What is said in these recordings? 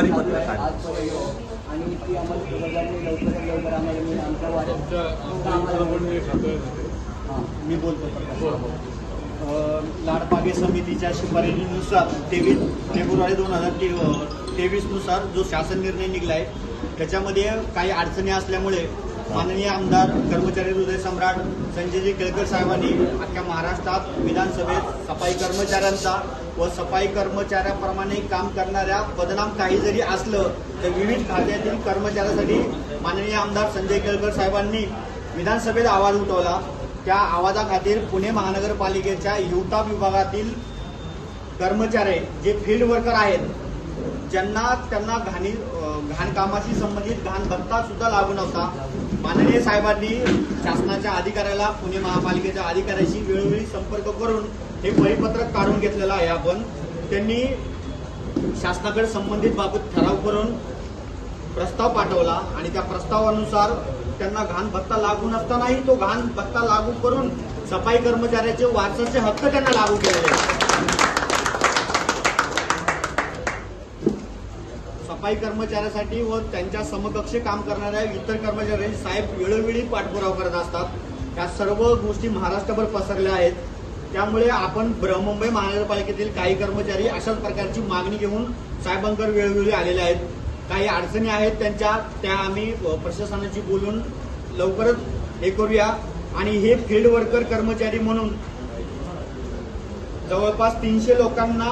आभारी मतदान आणि आम्हाला मी बोलतो लाडपागे समितीच्या शिफारशीनुसार तेवीस फेब्रुवारी दोन हजार ते तेवीसनुसार जो शासन निर्णय निघला आहे त्याच्यामध्ये काही अडचणी असल्यामुळे माननीय आमदार कर्मचारी हृदय सम्राट संजयजी केळकर साहेबांनी अख्ख्या महाराष्ट्रात विधानसभेत सफाई कर्मचाऱ्यांचा व सफाई कर्मचाऱ्याप्रमाणे काम करणाऱ्या बदनाम काही जरी असलं तर विविध खात्यातील कर्मचाऱ्यासाठी माननीय आमदार संजय केळकर साहेबांनी विधानसभेत आवाज उठवला. त्या आवाजाखातीर पुणे महानगरपालिकेच्या युवता विभागातील कर्मचारी जे फील्ड वर्कर आहेत ज्यांना त्यांना घाणी घाणकामाशी संबंधित घाण भत्ता सुद्धा लागू नव्हता. माननीय साहेबांनी शासनाच्या अधिकाऱ्याला पुणे महापालिकेच्या अधिकाऱ्याशी वेळोवेळी संपर्क करून हे परिपत्रक काढून घेतलेलं आहे आपण. त्यांनी शासनाकडे संबंधित बाबत ठराव करून प्रस्ताव पाठवला आणि त्या प्रस्तावानुसार त्यांना घाण भत्ता लागू नसतानाही तो घाण भत्ता लागू करून सफाई कर्मचाऱ्याचे वारसाचे हक्क त्यांना लागू केलेले आहेत. सफाई कर्मचाऱ्यासाठी व त्यांच्या समकक्ष काम करणाऱ्या इतर कर्मचाऱ्यांनी साहेब वेळोवेळी पाठपुरावा करत असतात. या सर्व गोष्टी महाराष्ट्रभर पसरल्या आहेत. त्यामुळे आपण बृहमुंबई महानगरपालिकेतील काही कर्मचारी अशाच प्रकारची मागणी घेऊन साहेबांकडे वेळोवेळी आलेले आहेत. काही अडचणी आहेत त्यांच्या त्या आम्ही प्रशासनाशी बोलून लवकरच हे करूया. आणि हे फील्ड वर्कर कर्मचारी म्हणून जवळपास तीनशे लोकांना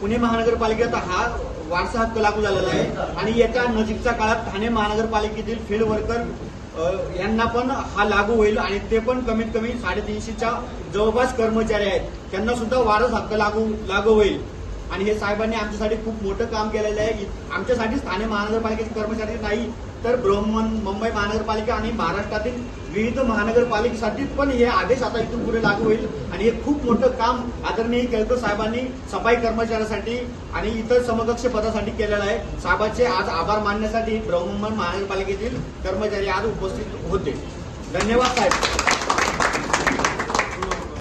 पुणे महानगरपालिकेत हा वारसा हक्क लागू झालेला आहे. आणि येत्या नजीकच्या काळात ठाणे महानगरपालिकेतील फील्ड वर्कर यांना पण हा लागू होईल आणि ते पण कमीत कमी साडेतीनशेच्या जवळपास कर्मचारी आहेत. त्यांना सुद्धा वारस हक्क लागू लागू होईल. आणि हे साहेबांनी आमच्यासाठी खूप मोठं काम केलेलं आहे. आमच्यासाठी ठाणे महानगरपालिकेचे कर्मचारी नाही तर ब्रह्मन मुंबई महानगरपालिका आणि महाराष्ट्रातील विविध महानगरपालिकेसाठी पण हे आदेश आता इथून पुढे लागू होईल. आणि हे खूप मोठं काम आदरणीय केळकर साहेबांनी सफाई कर्मचाऱ्यासाठी आणि इतर समकक्ष पदासाठी केलेलं आहे. साहेबांचे आज आभार मानण्यासाठी ब्रह्ममुंबई महानगरपालिकेतील कर्मचारी आज उपस्थित होते. धन्यवाद साहेब.